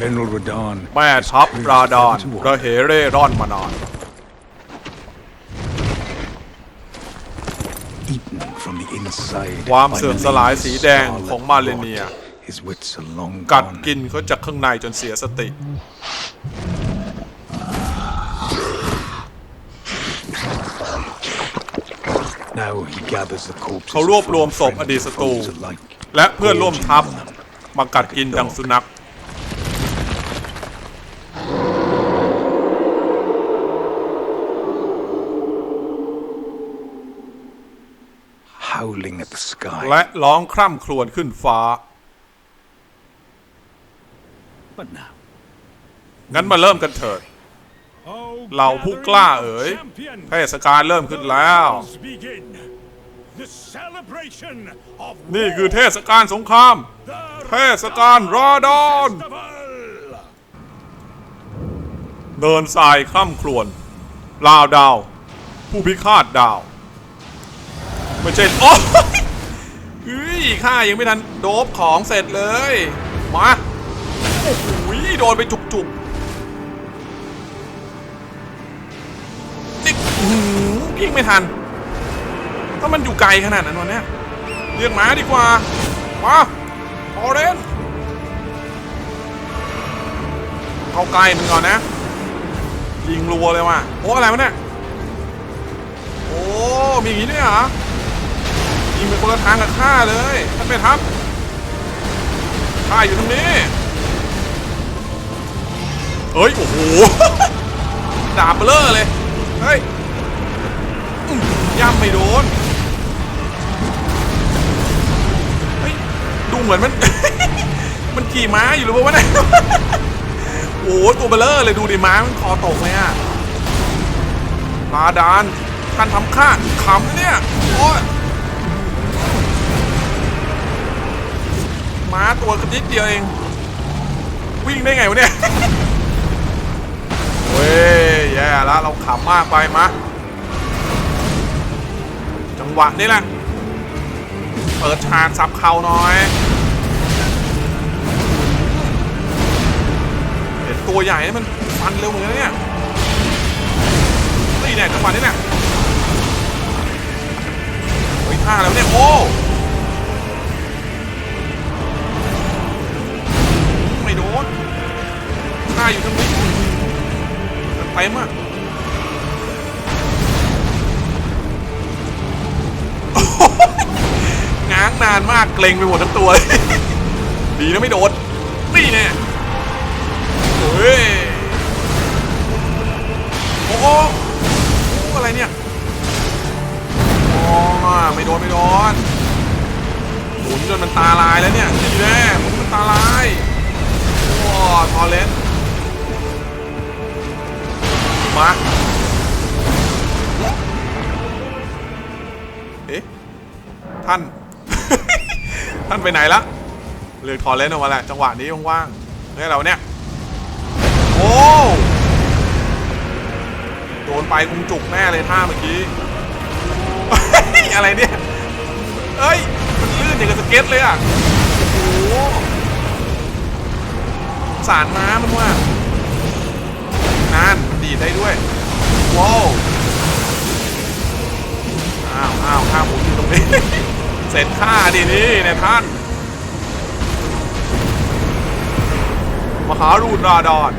General Radon แม่ทัพราดอนระเหเร่ร่อนมานาน eaten from the inside ความ by เสื่อม the สลาย name สีแดง Scarlet ของมาเล Rot. เนีย His wits are long กัด gone. กินเขาจากข้างในจนเสียสติ Now he gathers the corpses เขารวบรวมศพ of อดีตศัตรู foes alike. และเพื่อนร่วมทัพมากัดกินดังสุนัข และร้องคร่ำครวญขึ้นฟ้า But now, งั้นมาเริ่มกันเถิด เหล่าผู้กล้าเอ๋ยเทศกาลเริ่มขึ้นแล้ว นี่คือเทศกาลสงคราม เทศกาลรอดอน เดินทรายคร่ำครวญลาวดาว ผู้พิฆาตดาว ไม่ใช่โอ้ย เฮ้ยข้ายังไม่ทันโดบของเสร็จเลย มาโอ้โหโดนไปจุกๆนี่อื้อหือยิงไม่ทัน ถ้ามันอยู่ไกลขนาดนั้นวันนี้เรียกหมาดีกว่า มาออเรนเข้าใกล้มันก่อนนะ ยิงรัวเลยว่ะโอ้อะไรวะเนี่ย โอ้ มีอย่างนี้ด้วยเหรอ ยิงไปคนละทางกับข้าเลยท่านไปทัพข้าอยู่ตรงนี้เฮ้ย โอ้โห ดาบเบลอเลย เฮ้ยย่ำไม่โดน เฮ้ย ดูเหมือนมัน มันขี่ม้าอยู่หรือเปล่าวะเนี่ย โอ้โหตัวเบลอเลยดูดิม้ามันคอตกเลยอะลาดานท่านทำข้าขำเนี่ย โอ้ย ม้าตัวกระดิดเดียวเอง วิ่งได้ไงวะเนี่ย เว้ย แย่แล้วเราขำมากไปมะ จังหวะนี้แหละ เปิดฉากสับเข่าหน่อยเห็นตัวใหญ่นี่มันฟันเร็วเหมือนกันเนี่ยนี่เนี่ยจังหวะนี้เนี่ยเฮ้ยท่าแล้วเนี่ยโอ้ ต็มอะง้างนานมากเกรงไปหมดทั้งตัว ดีนะไม่โดนนี่แน่เฮ้ยโอ้โหโอ้อะไรเนี่ยอ๋อไม่โดนไม่โดนหมุนจนมันตาลายแล้วเนี่ยนี่แน่หมุนมันตาลายโอ้ทอเลน มาเอ๊ะ ท่าน ท่านไปไหนละเลือกทอเลนออกมาแหละจังหวะนี้ว่างๆนี่เราเนี่ย โอ้ โดนไปคงจุกแน่เลยท่าเมื่อกี้ อะไรเนี่ย เอ้ย มันลื่นอย่างกับสเก็ตเลยอะ โอ้โหสารน้ำมันว่า นั่นมันดีดได้ด้วยว้าวอ้าวอ้าวข้าหมุนอยู่ตรงนี้ เสร็จข้าดินี่เนี่ยท่าน มหารูดราดอน